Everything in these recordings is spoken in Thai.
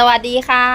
สวัสดีค่ะ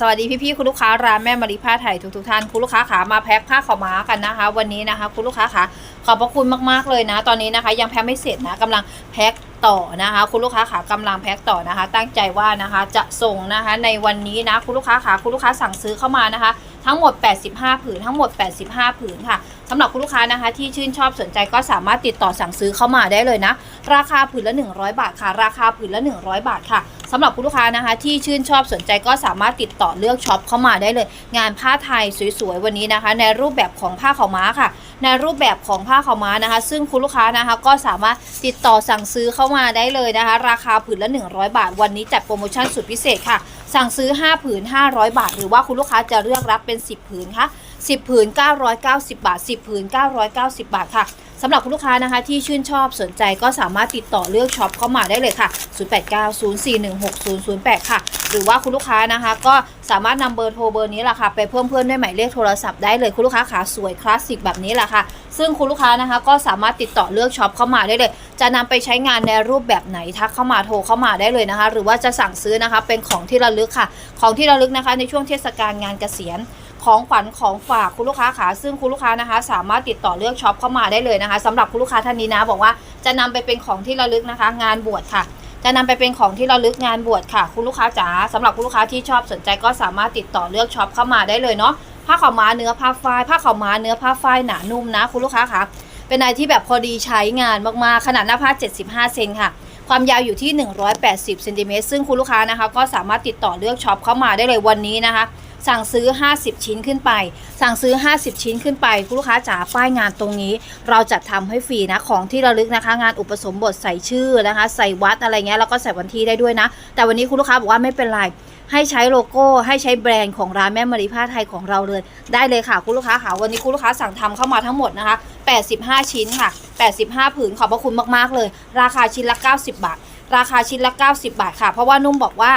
สวัสดีพี่ๆคุณลูกค้าร้านแม่มารีผ้าไทยทุกๆท่านคุณลูกค้าขามาแพ็คผ้าขาวม้ากันนะคะ วันนี้นะคะ คุณลูกค้าขาขอบพระคุณมากๆเลยนะ ตอนนี้นะคะ ยังแพ็คไม่เสร็จนะกำลังแพ็คต่อนะคะ คุณลูกค้าขากำลังแพ็คต่อนะคะ ตั้งใจว่านะคะจะส่งนะคะในวันนี้นะคุณลูกค้าขาคุณลูกค้าสั่งซื้อเข้ามานะคะ ทั้งหมด 85 ผืนทั้งหมด 85 ผืนค่ะสำหรับคุณลูกค้านะคะ ที่ชื่นชอบสนใจก็สามารถติดต่อสั่งซื้อเข้ามาได้เลยนะ ราคาผืนละ 100 บาทค่ะ ราคาผืนละ 100 บาทค่ะ สำหรับคุณลูกค้านะคะ ที่ชื่นชอบสนใจก็สามารถติดต่อเลือกช็อปเข้ามาได้เลย งานผ้าไทยสวยๆวันนี้นะคะ ในรูปแบบของผ้าขาวม้าค่ะ ในรูปแบบของผ้าขาวม้านะคะ ซึ่งคุณลูกค้านะคะก็สามารถติดต่อสั่งซื้อเข้ามาได้เลยนะคะ ราคาผืนละ 100 บาท วันนี้จัดโปรโมชั่นสุดพิเศษค่ะ สั่งซื้อ 5 ผืน 500 บาท หรือว่าคุณลูกค้าจะเลือกรับเป็น 10 ผืนค่ะ10 ผืน 990 บาท 10 ผืน 990 บาทค่ะ สำหรับคุณลูกค้านะคะที่ชื่นชอบสนใจก็สามารถติดต่อเลือกช็อปเข้ามาได้เลยค่ะ 0890416008 ค่ะ หรือว่าคุณลูกค้านะคะก็สามารถนำเบอร์โทรเบอร์นี้แหละค่ะ ไปเพิ่มเพื่อนด้วยหมายเลขโทรศัพท์ได้เลยคุณลูกค้าขาสวยคลาสสิกแบบนี้แหละค่ะ ซึ่งคุณลูกค้านะคะก็สามารถติดต่อเลือกช็อปเข้ามาได้เลย จะนำไปใช้งานในรูปแบบไหนทักเข้ามาโทรเข้ามาได้เลยนะคะ หรือว่าจะสั่งซื้อนะคะเป็นของที่ระลึกค่ะ ของที่ระลึกนะคะในช่วงเทศกาลงานเกษียณ ของขวัญของฝากคุณลูกค้าขาซึ่งคุณลูกค้านะคะ สามารถติดต่อเลือกช็อปเข้ามาได้เลยนะคะสำหรับคุณลูกค้าท่านนี้นะ บอกว่าจะนำไปเป็นของที่ระลึกนะคะ งานบวชค่ะ จะนำไปเป็นของที่ระลึกงานบวชค่ะ คุณลูกค้าจ๋าสำหรับคุณลูกค้าที่ชอบสนใจก็สามารถติดต่อเลือกช็อปเข้ามาได้เลยเนาะผ้าขาวม้าเนื้อผ้าฝ้ายผ้าขาวม้าเนื้อผ้าฝ้ายหนานุ่มนะ คุณลูกค้าคะเป็นอะไรที่แบบพอดีใช้งานมากๆขนาดหน้าผ้า 75 เซนค่ะความยาวอยู่ที่ 180 เซนติเมตรซึ่งคุณลูกค้านะคะ ก็สามารถติดต่อเลือกช็อปเข้ามาได้เลยวันนี้นะคะ สั่งซื้อ 50 ชิ้นขึ้นไป สั่งซื้อ 50 ชิ้นขึ้นไปคุณลูกค้าจ๋าป้ายงานตรงนี้ เราจัดทำให้ฟรีนะของที่ระลึกนะคะ งานอุปสมบทใส่ชื่อนะคะ ใส่วัดอะไรเงี้ยแล้วก็ใส่วันที่ได้ด้วยนะ แต่วันนี้คุณลูกค้าบอกว่าไม่เป็นไรให้ใช้โลโก้ให้ใช้แบรนด์ของร้านแม่มารีผ้าไทยของเราเลยได้เลยค่ะคุณลูกค้าค่ะวันนี้คุณลูกค้าสั่งทำเข้ามาทั้งหมดนะคะ 85 ชิ้นค่ะ 85 ผืนขอบพระคุณมากๆเลย ราคาชิ้นละ 90 บาท ราคาชิ้นละ 90 บาทค่ะ เพราะว่านุ่มบอกว่า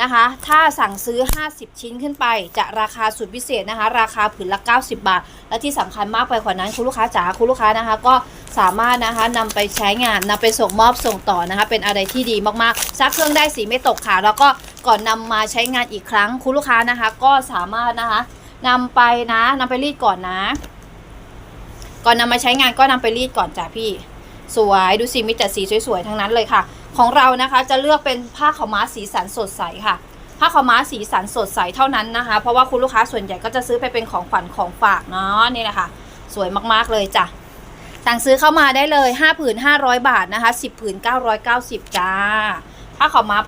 นะคะ ถ้าสั่งซื้อ 50 ชิ้นขึ้นไป จะราคาสุดพิเศษนะคะ ราคาผืนละ 90 บาท และที่สำคัญมากไปกว่านั้นคุณลูกค้าจ๋าคุณลูกค้านะคะ ก็สามารถนะคะนำไปใช้งานนำไปส่งมอบส่งต่อนะคะ เป็นอะไรที่ดีมากๆซักเครื่องได้สีไม่ตกค่ะ แล้วก็ก่อนนำมาใช้งานอีกครั้งคุณลูกค้านะคะ ก็สามารถนะคะนำไปนะนำไปรีดก่อนนะ ก่อนนำมาใช้งานก็นำไปรีดก่อนจ้ะพี่ สวยดูสิมีแต่สีสวยๆทั้งนั้นเลยค่ะ ของเรานะคะจะเลือกเป็นผ้าขาวม้าสีสันสดใสค่ะผ้าขาวม้าสีสันสดใสเท่านั้นนะคะ เพราะว่าคุณลูกค้าส่วนใหญ่ก็จะซื้อไปเป็นของขวัญของฝากเนาะนี่แหละค่ะ สวยมากๆเลยจ้ะสั่งซื้อเข้ามาได้เลย5ผืน500 บาทนะคะ 10ผืน990 จ้าผ้าขาวม้า